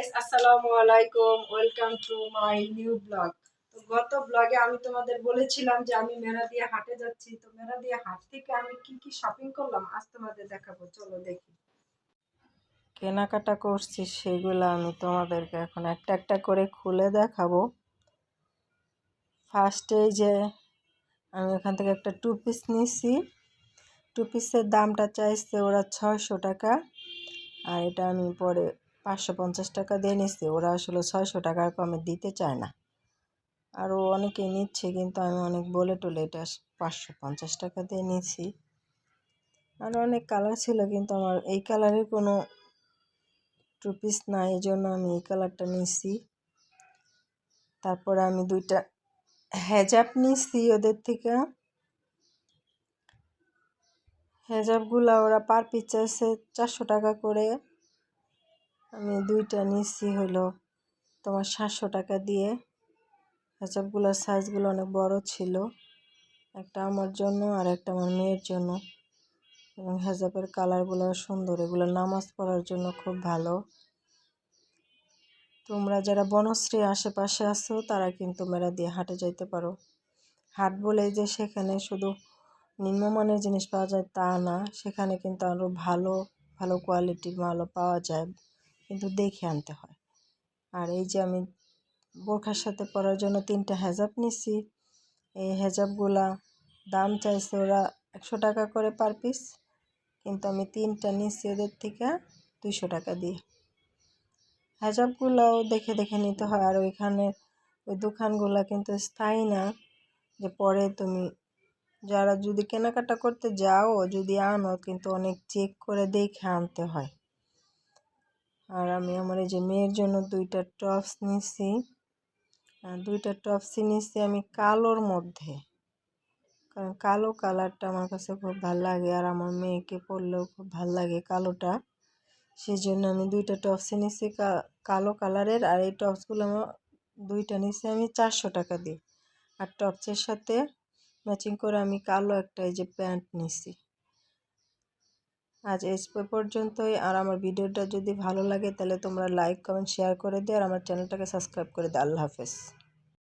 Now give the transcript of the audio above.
Guys আসসালামু আলাইকুম welcome to my new blog তো গত ব্লগে আমি তোমাদের বলেছিলাম যে আমি মেরা দিয়ে হাটে যাচ্ছি। তো মেরা দিয়ে হাট থেকে আমি কি কি শপিং করলাম, আজ তোমাদের দেখাবো। চলো দেখি। কেনাকাটা করছি সেগুলো আমি তোমাদেরকে এখন একটা একটা করে খুলে দেখাবো। ফার্স্টে যে আমি এখান থেকে একটা টু পিস নিয়েছি টু পিসের দামটা চাইছে ওরা ছয়শো টাকা। আর এটা আমি পরে পাঁচশো পঞ্চাশ টাকা দিয়ে নিচ্ছি ওরা আসলে ছয়শো টাকার কমে দিতে চায় না। আরও অনেকে নিচ্ছে, কিন্তু আমি অনেক বলে টলে এটা পাঁচশো পঞ্চাশ টাকা দিয়ে নিচ্ছি আরও অনেক কালার ছিল, কিন্তু আমার এই কালারের কোনো টু পিস নাই এই জন্য আমি এই কালারটা নিচ্ছি তারপরে আমি দুইটা হেজাব নিচ্ছি ওদের থেকে। হেজাবগুলো ওরা পার পিস চাইছে চারশো টাকা করে। আমি দুইটা নিচ্ছি হলো তোমার সাতশো টাকা দিয়ে। হেজাবগুলোর সাইজগুলো অনেক বড় ছিল। একটা আমার জন্য আর একটা আমার মেয়ের জন্য। এবং হেজাবের কালারগুলো সুন্দর, এগুলো নামাজ পড়ার জন্য খুব ভালো। তোমরা যারা বনশ্রী আশেপাশে আছো, তারা কিন্তু মেরা দিয়ে হাটে যাইতে পারো। হাট বলে যে সেখানে শুধু নিম্নমানের জিনিস পাওয়া যায় তা না, সেখানে কিন্তু আরও ভালো ভালো কোয়ালিটির মালও পাওয়া যায়। কিন্তু দেখে আনতে হয়। আর এই যে আমি বোরখার সাথে পরার জন্য তিনটা হেজাব নিছি, এই হেজাবগুলা দাম চাইছে ওরা একশো টাকা করে পার পিস, কিন্তু আমি তিনটা নিচ্ছি ওদের থেকে দুইশো টাকা দিয়ে। হেজাবগুলোও দেখে দেখে নিতে হয়, আর ওইখানে ওই দোকানগুলা কিন্তু স্থায়ী না যে পরে তুমি যারা যদি কেনাকাটা করতে যাও, যদি আনো, কিন্তু অনেক চেক করে দেখে আনতে হয়। আর আমি আমার এই যে মেয়ের জন্য দুইটা টপস নিছি। দুইটা টপসই নিছি আমি কালোর মধ্যে। কারণ কালো কালারটা আমার কাছে খুব ভালো লাগে আর আমার মেয়েকে পরলেও খুব ভালো লাগে কালোটা। সেই জন্য আমি দুইটা টপসই নিছি কালো কালারের আর এই টপসগুলো আমার দুইটা নিছি আমি চারশো টাকা দিই আর টপসের সাথে ম্যাচিং করে আমি কালো একটা এই যে প্যান্ট নিছি। আজ এস পর্যন্তই। আর আমার ভিডিওটা যদি ভালো লাগে, তাহলে তোমরা লাইক কমেন্ট শেয়ার করে দিও। আর আমার চ্যানেলটাকে সাবস্ক্রাইব করে দিও। আল্লাহ হাফেজ।